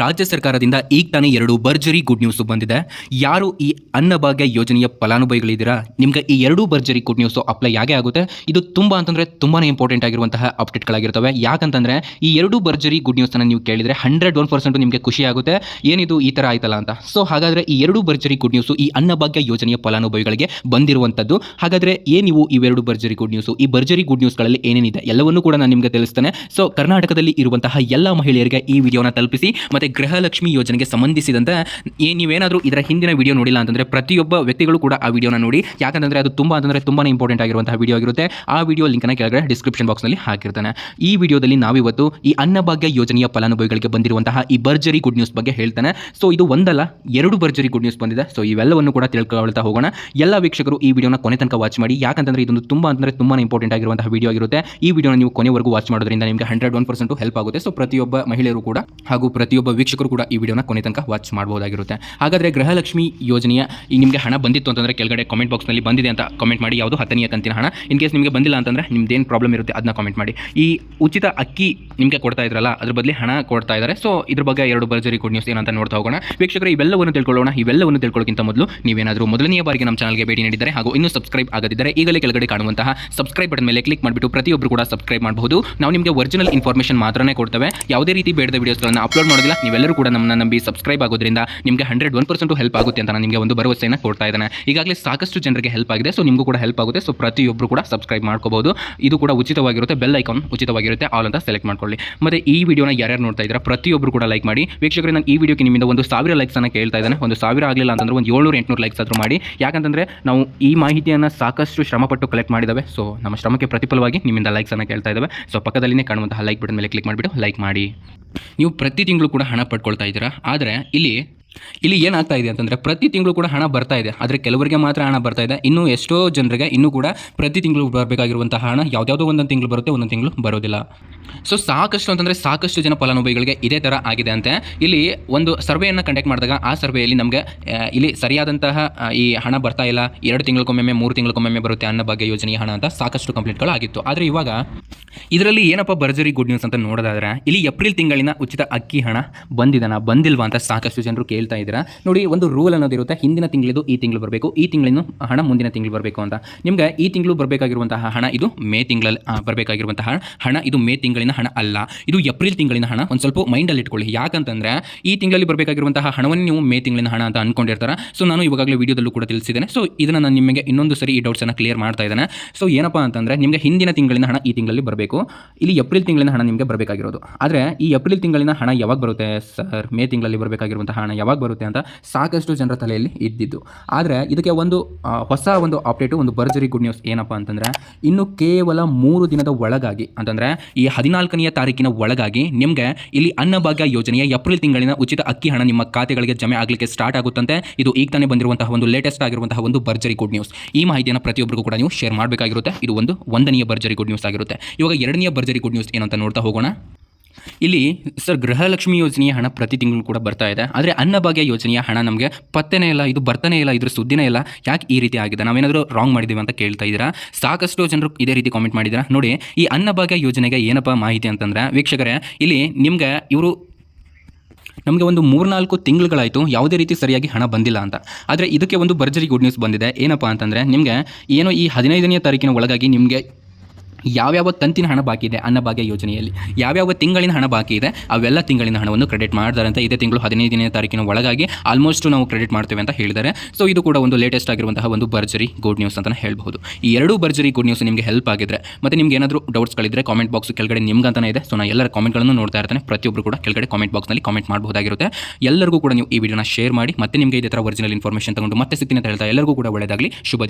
ರಾಜ್ಯ ಸರ್ಕಾರದಿಂದ ಈಗ ತಾನೇ ಎರಡು ಭರ್ಜರಿ ಗುಡ್ ನ್ಯೂಸ್ ಬಂದಿದೆ. ಯಾರು ಈ ಅನ್ನಭಾಗ್ಯ ಯೋಜನೆಯ ಫಲಾನುಭವಿಗಳಿದ್ದೀರಾ? ನಿಮ್ಗೆ ಈ ಎರಡು ಭರ್ಜರಿ ಗುಡ್ ನ್ಯೂಸ್ ಅಪ್ಲೈ ಯಾಕೆ ಆಗುತ್ತೆ. ಇದು ತುಂಬ ಅಂತಂದ್ರೆ ತುಂಬಾನೇ ಇಂಪಾರ್ಟೆಂಟ್ ಆಗಿರುವಂತಹ ಅಪ್ಡೇಟ್ಗಳಾಗಿರ್ತವೆ ಯಾಕಂತಂದ್ರೆ ಈ ಎರಡು ಭರ್ಜರಿ ಗುಡ್ ನ್ಯೂಸ್ ಅನ್ನು ನೀವು ಕೇಳಿದ್ರೆ ಹಂಡ್ರೆಡ್ ಒನ್ ಪರ್ಸೆಂಟ್ ನಿಮಗೆ ಖುಷಿ ಆಗುತ್ತೆ. ಏನಿದು ಈ ತರ ಆಯ್ತಲ್ಲ ಅಂತ. ಸೊ ಹಾಗಾದ್ರೆ ಈ ಎರಡು ಭರ್ಜರಿ ಗುಡ್ ನ್ಯೂಸ್ ಈ ಅನ್ನಭಾಗ್ಯ ಯೋಜನೆಯ ಫಲಾನುಭವಿಗಳಿಗೆ ಬಂದಿರುವಂತದ್ದು ಹಾಗಾದ್ರೆ ಏನಿವು ಇವೆರಡು ಭರ್ಜರಿ ಗುಡ್ ನ್ಯೂಸ್ ಈ ಭರ್ಜರಿ ಗುಡ್ ನ್ಯೂಸ್ಗಳಲ್ಲಿ ಏನೇನಿದೆ? ಎಲ್ಲವನ್ನೂ ಕೂಡ ನಾನು ನಿಮಗೆ ತಿಳಿಸ್ತೇನೆ. ಸೊ ಕರ್ನಾಟಕದಲ್ಲಿ ಇರುವಂತಹ ಎಲ್ಲ ಮಹಿಳೆಯರಿಗೆ ಈ ವಿಡಿಯೋನ ತಲುಪಿಸಿ ಮತ್ತೆ ಗೃಹಲಕ್ಷ್ಮಿ ಯೋಜನೆಗೆ ಸಂಬಂಧಿಸಿದಂತೆ ಏ ನೀವೇನಾದರೂ ಇದರ ಹಿಂದಿನ ವಿಡಿಯೋ ನೋಡಿಲ್ಲ ಅಂತಂದರೆ ಪ್ರತಿಯೊಬ್ಬ ವ್ಯಕ್ತಿಗಳು ಕೂಡ ಆ ವಿಡಿಯೋನ ನೋಡಿ. ಯಾಕಂತಂದರೆ ಅದು ತುಂಬ ಅಂದರೆ ತುಂಬಾ ಇಂಪಾರ್ಟೆಂಟ್ ಆಗಿರುವಂತಹ ವಿಡಿಯೋ ಆಗಿರುತ್ತೆ. ಆ ವಿಡಿಯೋ ಲಿಂಕ್ನ ಕೆಳಗಡೆ ಡಿಸ್ಕ್ರಿಪ್ಷನ್ ಬಾಕ್ಸ್ನಲ್ಲಿ ಹಾಕಿರ್ತಾನೆ. ಈ ವಿಡಿಯೋದಲ್ಲಿ ನಾವಿವತ್ತು ಈ ಅನ್ನಭಾಗ್ಯ ಯೋಜನೆಯ ಫಲಾನುಭವಿಗಳಿಗೆ ಬಂದಿರುವಂತಹ ಈ ಭರ್ಜರಿ ಗುಡ್ ನ್ಯೂಸ್ ಬಗ್ಗೆ ಹೇಳ್ತಾನೆ. ಸೊ ಇದು ಒಂದಲ್ಲ, ಎರಡು ಭರ್ಜರಿ ಗುಡ್ ನ್ಯೂಸ್ ಬಂದಿದೆ. ಸೊ ಇವೆಲ್ಲವನ್ನು ಕೂಡ ತಿಳ್ಕೊಳ್ತಾ ಹೋಗೋಣ. ಎಲ್ಲ ವೀಕ್ಷಕರು ಈ ವಿಡಿಯೋನ ಕೊನೆ ತನಕ ವಾಚ್ ಮಾಡಿ. ಯಾಕಂದರೆ ಇದೊಂದು ತುಂಬ ಅಂದರೆ ತುಂಬಾ ಇಂಪಾರ್ಟೆಂಟ್ ಆಗಿರುವಂತಹ ವಿಡಿಯೋ ಆಗಿರುತ್ತೆ. ಈ ವಿಡಿಯೋನ ನೀವು ಕೊನೆವರೆಗೂ ವಾಚ್ ಮಾಡೋದ್ರಿಂದ ನಿಮಗೆ ಹಂಡ್ರೆಡ್ ಒನ್ ಪರ್ಸೆಂಟ್ ಹೆಲ್ಪ್ ಆಗುತ್ತೆ. ಸೊ ಪ್ರತಿಯೊಬ್ಬ ಮಹಿಳೆಯರು ಕೂಡ ಹಾಗೂ ಪ್ರತಿಯೊಬ್ಬ ವೀಕ್ಷಕರು ಕೂಡ ಈ ವಿಡಿಯೋನ ಕೊನೆ ತನಕ ವಾಚ್ ಮಾಡಬಹುದಾಗಿರುತ್ತೆ ಹಾಗಾದ್ರೆ ಗೃಹಲಕ್ಷ್ಮಿ ಯೋಜನೆಯ ಈ ನಿಮಗೆ ಹಣ ಬಂದಿತ್ತು ಅಂತಂದ್ರೆ ಕೆಳಗಡೆ ಕಾಮೆಂಟ್ ಬಾಕ್ಸ್ನಲ್ಲಿ ಬಂದಿದೆ ಅಂತ ಕಾಮೆಂಟ್ ಮಾಡಿ, ಯಾವುದು ಹತ್ತನೆಯ ಕಂತಿನ ಹಣ. ಇನ್ ಕೇಸ್ ನಿಮಗೆ ಬಂದಿಲ್ಲ ಅಂತಂದರೆ ನಿಮ್ದೇನು ಪ್ರಾಬ್ಲಮ್ ಇರುತ್ತೆ ಅದನ್ನ ಕಾಮೆಂಟ್ ಮಾಡಿ. ಈ ಉಚಿತ ಅಕ್ಕಿ ನಿಮಗೆ ಕೊಡ್ತಾ ಇದ್ರಲ್ಲ, ಅದ್ರ ಬದಲಿ ಹಣ ಕೊಡ್ತಾ ಇದ್ದಾರೆ ಸೊ ಇದ್ರ ಬಗ್ಗೆ ಎರಡು ಬರ್ಜರಿ ಗುಡ್ ನ್ಯೂಸ್ ಏನಂತ ನೋಡ್ತಾ ಹೋಗೋಣ. ವೀಕ್ಷಕರು, ಇವೆಲ್ಲವನ್ನು ತಿಳ್ಕೊಳ್ಳೋಣ. ಇವೆಲ್ಲವನ್ನು ತಿಳ್ಕೊಳ್ಳೋಕ್ಕಿಂತ ಮೊದಲು ನೀವೇನಾದರೂ ಮೊದಲನೆಯ ಬಾರಿಗೆ ನಮ್ಮ ಚಾನಲ್ಗೆ ಭೇಟಿ ನೀಡಿದರೆ ಹಾಗೂ ಇನ್ನೂ ಸಬ್ಸ್ಕ್ರೈಬ್ ಆಗದಿದ್ದರೆ ಈಗಲೇ ಕೆಳಗಡೆ ಕಾಣುವಂತಹ ಸಬ್ಸ್ಕ್ರೈಬ್ ಬಟನ್ ಮೇಲೆ ಕ್ಲಿಕ್ ಮಾಡಿಬಿಟ್ಟು ಪ್ರತಿಯೊಬ್ಬರು ಕೂಡ ಸಬ್ಸ್ಕ್ರೈಬ್ ಮಾಡಬಹುದು. ನಾವು ನಿಮಗೆ ಒರಿಜಿನಲ್ ಇನ್ಫಾರ್ಮೇಷನ್ ಮಾತ್ರನೇ ಕೊಡ್ತೇವೆ. ಯಾವುದೇ ರೀತಿ ಬೇಡದ ವಿಡಿಯೋಸ್ಗಳನ್ನು ಅಪ್ಲೋಡ್ ಮಾಡೋದಿಲ್ಲ ನೀವೆಲ್ಲರೂ ಕೂಡ ನಮ್ಮನ್ನ ನಂಬಿ ಸಬ್ಸ್ಕ್ರೈಬ್ ಆಗೋದ್ರಿಂದ ನಿಮಗೆ ಹಂಡ್ರೆಡ್ ಒನ್ ಪರ್ಸೆಂಟ್ ಹೆಲ್ಪ್ ಆಗುತ್ತೆ ಅಂತ ನಿಮಗೆ ಒಂದು ಭರವಸೆಯನ್ನು ಕೊಡ್ತಾ ಇದ್ದಾನೆ. ಈಗಾಗಲೇ ಸಾಕಷ್ಟು ಜನರಿಗೆ ಹೆಲ್ಪ್ ಆಗಿದೆ ಸೊ ನಿಮಗೂ ಕೂಡ ಹೆಲ್ಪ್ ಆಗುತ್ತೆ ಸೊ ಪ್ರತಿಯೊಬ್ಬರು ಕೂಡ ಸಬ್ಸ್ಕ್ರೈಬ್ ಮಾಡ್ಕೋಬಹುದು ಇದು ಕೂಡ ಉಚಿತವಾಗಿರುತ್ತೆ ಬೆಲ್ ಐಕಾನ್ ಉಚಿತವಾಗಿರುತ್ತೆ ಆಲ್ ಅಂತ ಸೆಲೆಕ್ಟ್ ಮಾಡ್ಕೊಳ್ಳಿ. ಮತ್ತೆ ಈ ವಿಡಿಯೋನ ಯಾರ್ಯಾರು ನೋಡ್ತಾ ಇದ್ದಾರೆ ಪ್ರತಿಯೊಬ್ಬರು ಕೂಡ ಲೈಕ್ ಮಾಡಿ. ವೀಕ್ಷಕರೇ, ನಾನು ಈ ವಿಡಿಯೋಕ್ಕೆ ನಿಮ್ಮಿಂದ ಒಂದು ಸಾವಿರ ಲೈಕ್ಸ್ ಅನ್ನ ಕೇಳ್ತಾ ಇದ್ದಾನೆ. ಒಂದು ಸಾವಿರ ಆಗಲಿಲ್ಲ ಅಂತಂದ್ರೆ ಒಂದು ಏಳ್ನೂರು, ಎಂಟುನೂರು ಲೈಕ್ಸ್ ಆದರೂ ಮಾಡಿ. ಯಾಕಂತಂದ್ರೆ ನಾವು ಈ ಮಾಹಿತಿಯನ್ನು ಸಾಕಷ್ಟು ಶ್ರಮಪಟ್ಟು ಕಲೆಕ್ಟ್ ಮಾಡಿದ್ದಾವೆ. ಸೊ ನಮ್ಮ ಶ್ರಮಕ್ಕೆ ಪ್ರತಿಫಲವಾಗಿ ನಿಮ್ಮಿಂದ ಲೈಕ್ಸ್ ಅನ್ನ ಕೇಳ್ತಾ ಇದ್ದಾವೆ. ಸೊ ಪಕ್ಕದಲ್ಲಿನೇ ಕಾಣುವಂತಹ ಲೈಕ್ ಬಟನ್ ಮೇಲೆ ಕ್ಲಿಕ್ ಮಾಡಿಬಿಟ್ಟು ಲೈಕ್ ಮಾಡಿ. ನೀವು ಪ್ರತಿ ತಿಂಗಳು ಕೂಡ ಹಣ ಪಡ್ಕೊಳ್ತಾ ಇದ್ದೀರಾ? ಆದರೆ ಇಲ್ಲಿ ಇಲ್ಲಿ ಏನಾಗ್ತಾ ಇದೆ ಅಂತಂದರೆ ಪ್ರತಿ ತಿಂಗಳು ಕೂಡ ಹಣ ಬರ್ತಾ ಇದೆ. ಆದರೆ ಕೆಲವರಿಗೆ ಮಾತ್ರ ಹಣ ಬರ್ತಾ ಇದೆ. ಇನ್ನು ಎಷ್ಟೋ ಜನರಿಗೆ ಇನ್ನೂ ಕೂಡ ಪ್ರತಿ ತಿಂಗಳು ಬರಬೇಕಾಗಿರುವಂತಹ ಹಣ ಯಾವುದ್ಯಾವುದೋ ಒಂದೊಂದು ತಿಂಗಳು ಬರುತ್ತೆ, ಒಂದೊಂದು ತಿಂಗಳು ಬರೋದಿಲ್ಲ. ಸೊ ಸಾಕಷ್ಟು ಅಂತಂದರೆ ಸಾಕಷ್ಟು ಜನ ಫಲಾನುಭವಿಗಳಿಗೆ ಇದೇ ಥರ ಆಗಿದೆ ಅಂತೆ. ಇಲ್ಲಿ ಒಂದು ಸರ್ವೆಯನ್ನು ಕಂಡಕ್ಟ್ ಮಾಡಿದಾಗ ಆ ಸರ್ವೆಯಲ್ಲಿ ನಮಗೆ ಇಲ್ಲಿ ಸರಿಯಾದಂತಹ ಈ ಹಣ ಬರ್ತಾ ಇಲ್ಲ. ಎರಡು ತಿಂಗಳಿಗೊಮ್ಮೆ ಮೂರು ತಿಂಗಳಿಗೊಮ್ಮೆ ಬರುತ್ತೆ ಅನ್ನ ಭಾಗ್ಯ ಯೋಜನೆ ಹಣ ಅಂತ ಸಾಕಷ್ಟು ಕಂಪ್ಲೇಂಟ್ಗಳು ಆಗಿತ್ತು. ಆದರೆ ಇವಾಗ ಇದರಲ್ಲಿ ಏನಪ್ಪ ಭರ್ಜರಿ ಗುಡ್ ನ್ಯೂಸ್ ಅಂತ ನೋಡೋದಾದ್ರೆ, ಇಲ್ಲಿ ಏಪ್ರಿಲ್ ತಿಂಗಳಿನ ಉಚಿತ ಅಕ್ಕಿ ಹಣ ಬಂದಿದನ? ಬಂದಿಲ್ವಾ ಅಂತ ಸಾಕಷ್ಟು ಜನರು ಕೇಳ್ತಾ ಇದ್ದೀರಾ? ನೋಡಿ, ಒಂದು ರೂಲ್ ಅನ್ನೋದಿರುತ್ತೆ ಹಿಂದಿನ ತಿಂಗಳಿದು ಈ ತಿಂಗಳು ಬರಬೇಕು, ಈ ತಿಂಗಳಿನ ಹಣ ಮುಂದಿನ ತಿಂಗಳು ಬರಬೇಕು ಅಂತ. ನಿಮ್ಗೆ ಈ ತಿಂಗಳು ಬರಬೇಕಾಗಿರುವಂತಹ ಹಣ ಇದು ಮೇ ತಿಂಗಳಲ್ಲಿ ಬರಬೇಕಾಗಿರುವಂತಹ ಹಣ ಇದು ಮೇ ತಿಂಗಳಿನ ಹಣ ಅಲ್ಲ. ಇದು ಏಪ್ರಿಲ್ ತಿಂಗಳಿನ ಹಣ. ಒಂದು ಸ್ವಲ್ಪ ಮೈಂಡಲ್ಲಿ ಇಟ್ಕೊಳ್ಳಿ. ಯಾಕಂತಂದ್ರೆ ಈ ತಿಂಗಳಲ್ಲಿ ಬರಬೇಕಾಗಿರುವಂತಹ ಹಣವನ್ನು ನೀವು ಮೇ ತಿಂಗಳಿನ ಹಣ ಅಂತ ಅನ್ಕೊಂಡಿರ್ತಾರೆ. ಸೊ ನಾನು ಇವಾಗಲೇ ವಿಡಿಯೋದಲ್ಲೂ ಕೂಡ ತಿಳಿಸಿದ್ದೇನೆ. ಸೊ ಇದನ್ನು ನಾನು ನಿಮಗೆ ಇನ್ನೊಂದು ಸರಿ ಈ ಡೌಟ್ಸನ್ನು ಕ್ಲಿಯರ್ ಮಾಡ್ತಾ ಇದ್ದೇನೆ. ಸೊ ಏನಪ್ಪ ಅಂತಂದರೆ ನಿಮಗೆ ಹಿಂದಿನ ತಿಂಗಳಿನ ಹಣ ಈ ತಿಂಗಳಲ್ಲಿ ಬರಬೇಕು. ಇಲ್ಲಿ ಏಪ್ರಿಲ್ ತಿಂಗಳಿನ ಹಣ ನಿಮಗೆ ಬರಬೇಕಾಗಿರೋದು. ಆದರೆ ಈ ಏಪ್ರಿಲ್ ತಿಂಗಳಿನ ಹಣ ಯಾವಾಗ ಬರುತ್ತೆ ಸರ್? ಮೇ ತಿಂಗಳಲ್ಲಿ ಬರಬೇಕಾಗಿರುವಂತಹ ಹಣ ಯಾವಾಗ ಬರುತ್ತೆ ಅಂತ ಸಾಕಷ್ಟು ಜನರ ತಲೆಯಲ್ಲಿ ಇದ್ದಿದ್ದು. ಆದರೆ ಇದಕ್ಕೆ ಒಂದು ಹೊಸ ಒಂದು ಅಪ್ಡೇಟು ಒಂದು ಬರ್ಜರಿ ಗುಡ್ ನ್ಯೂಸ್ ಏನಪ್ಪ ಅಂತಂದರೆ, ಇನ್ನು ಕೇವಲ ಮೂರು ದಿನದ ಒಳಗಾಗಿ, ಅಂತಂದರೆ ಈ ಹದಿನಾಲ್ಕನೆಯ ತಾರೀಕಿನ ಒಳಗಾಗಿ ನಿಮಗೆ ಇಲ್ಲಿ ಅನ್ನಭಾಗ್ಯ ಯೋಜನೆಯ ಏಪ್ರಿಲ್ ತಿಂಗಳಿನ ಉಚಿತ ಅಕ್ಕಿ ಹಣ ನಿಮ್ಮ ಖಾತೆಗಳಿಗೆ ಜಮೆ ಆಗಲಿಕ್ಕೆ ಸ್ಟಾರ್ಟ್ ಆಗುತ್ತಂತೆ. ಇದು ಈಗ ತಾನೇ ಬಂದಿರುವಂತಹ ಒಂದು ಲೇಟೆಸ್ಟ್ ಆಗಿರುವಂತಹ ಒಂದು ಭರ್ಜರಿ ಗುಡ್ ನ್ಯೂಸ್ ಈ ಮಾಹಿತಿಯನ್ನು ಪ್ರತಿಯೊಬ್ಬರಿಗೂ ಕೂಡ ನೀವು ಶೇರ್ ಮಾಡಬೇಕಾಗಿರುತ್ತೆ. ಇದು ಒಂದು ಒಂದನೆಯ ಭರ್ಜರಿ ಗುಡ್ ನ್ಯೂಸ್ ಆಗಿರುತ್ತೆ. ಇವಾಗ ಎರಡನೇ ಭರ್ಜರಿ ಗುಡ್ ನ್ಯೂಸ್ ಏನಂತ ನೋಡ್ತಾ ಹೋಗೋಣ. ಇಲ್ಲಿ ಸರ್, ಗೃಹಲಕ್ಷ್ಮಿ ಯೋಜನೆಯ ಹಣ ಪ್ರತಿ ತಿಂಗಳು ಕೂಡ ಬರ್ತಾ ಇದೆ. ಆದರೆ ಅನ್ನಭಾಗ್ಯ ಯೋಜನೆಯ ಹಣ ನಮಗೆ ಪತ್ತೆನೇ ಇಲ್ಲ, ಇದು ಬರ್ತಾನೆ ಇಲ್ಲ, ಇದ್ರ ಸುದ್ದಿನೇ ಇಲ್ಲ. ಯಾಕೆ ಈ ರೀತಿ ಆಗಿದೆ? ನಾವೇನಾದರೂ ರಾಂಗ್ ಮಾಡಿದ್ದೀವಿ ಅಂತ ಕೇಳ್ತಾ ಇದ್ದೀರಾ? ಸಾಕಷ್ಟು ಜನರು ಇದೇ ರೀತಿ ಕಾಮೆಂಟ್ ಮಾಡಿದ್ದೀರಾ? ನೋಡಿ, ಈ ಅನ್ನಭಾಗ್ಯ ಯೋಜನೆಗೆ ಏನಪ್ಪ ಮಾಹಿತಿ ಅಂತಂದ್ರೆ, ವೀಕ್ಷಕರೇ, ಇಲ್ಲಿ ನಿಮಗೆ ಇವರು ನಮಗೆ ಒಂದು ಮೂರ್ನಾಲ್ಕು ತಿಂಗಳುಗಳಾಯಿತು, ಯಾವುದೇ ರೀತಿ ಸರಿಯಾಗಿ ಹಣ ಬಂದಿಲ್ಲ ಅಂತ. ಆದರೆ ಇದಕ್ಕೆ ಒಂದು ಭರ್ಜರಿ ಗುಡ್ ನ್ಯೂಸ್ ಬಂದಿದೆ. ಏನಪ್ಪ ಅಂತಂದರೆ, ನಿಮಗೆ ಏನೋ ಈ ಹದಿನೈದನೇ ತಾರೀಕಿನ ಒಳಗಾಗಿ ನಿಮಗೆ ಯಾವ್ಯಾವ ಕಂತಿನ ಹಣ ಬಾಕಿ ಇದೆ ಅನ್ನಭಾಗ್ಯ ಯೋಜನೆಯಲ್ಲಿ, ಯಾವ್ಯಾವ ತಿಂಗಳಿನ ಹಣ ಬಾಕಿ ಇದೆ, ಅವೆಲ್ಲ ತಿಂಗಳಿನ ಹಣವನ್ನು ಕ್ರೆಡಿಟ್ ಮಾಡ್ತಾರೆ ಅಂತ ಇದೇ ತಿಂಗಳು ಹದಿನೈದನೇ ತಾರೀಕಿನ ಒಳಗಾಗಿ ಆಲ್ಮೋಸ್ಟ್ ನಾವು ಕ್ರೆಡಿಟ್ ಮಾಡ್ತೇವೆ ಅಂತ ಹೇಳಿದ್ದಾರೆ. ಸೊ ಇದು ಕೂಡ ಒಂದು ಲೇಟೆಸ್ಟ್ ಆಗಿರುವಂತಹ ಒಂದು ಭರ್ಜರಿ ಗುಡ್ ನ್ಯೂಸ್ ಅಂತ ಹೇಳಬಹುದು. ಈ ಎರಡೂ ಭರ್ಜರಿ ಗುಡ್ ನ್ಯೂಸ್ ನಿಮಗೆ ಹೆಲ್ಪ್ ಆಗಿದ್ರೆ, ಮತ್ತೆ ನಿಮ್ಗೆ ಏನಾದರೂ ಡೌಟ್ಸ್ಗಳಿದ್ರೆ ಕಾಮೆಂಟ್ ಬಾಕ್ಸ್ ಕೆಳಗಡೆ ನಿಮ್ಗಂತಾನೆ ಇದೆ. ಸೊ ನಾನು ಎಲ್ಲರ ಕಾಮೆಂಟ್ಗಳನ್ನು ನೋಡ್ತಾ ಇರ್ತೇನೆ. ಪ್ರತಿಯೊಬ್ಬರು ಕೂಡ ಕೆಳಗಡೆ ಕಾಮೆಂಟ್ ಬಾಕ್ಸ್ನಲ್ಲಿ ಕಾಮೆಂಟ್ ಮಾಡಬಹುದಾಗಿರುತ್ತೆ. ಎಲ್ಲರಿಗೂ ಕೂಡ ನೀವು ಈ ವಿಡಿಯೋನ ಶೇರ್ ಮಾಡಿ, ಮತ್ತೆ ನಿಮಗೆ ಇದೇ ಥರ ಒರಿಜಿನಲ್ ಇನ್ಫಾರ್ಮೇಷನ್ ತಗೊಂಡು ಮತ್ತೆ ಸಿಗ್ತೀನಿ ಅಂತ ಹೇಳ್ತಾ ಎಲ್ಲರಿಗೂ ಕೂಡ ಒಳ್ಳೆಯದಾಗಲಿ ಶುಭ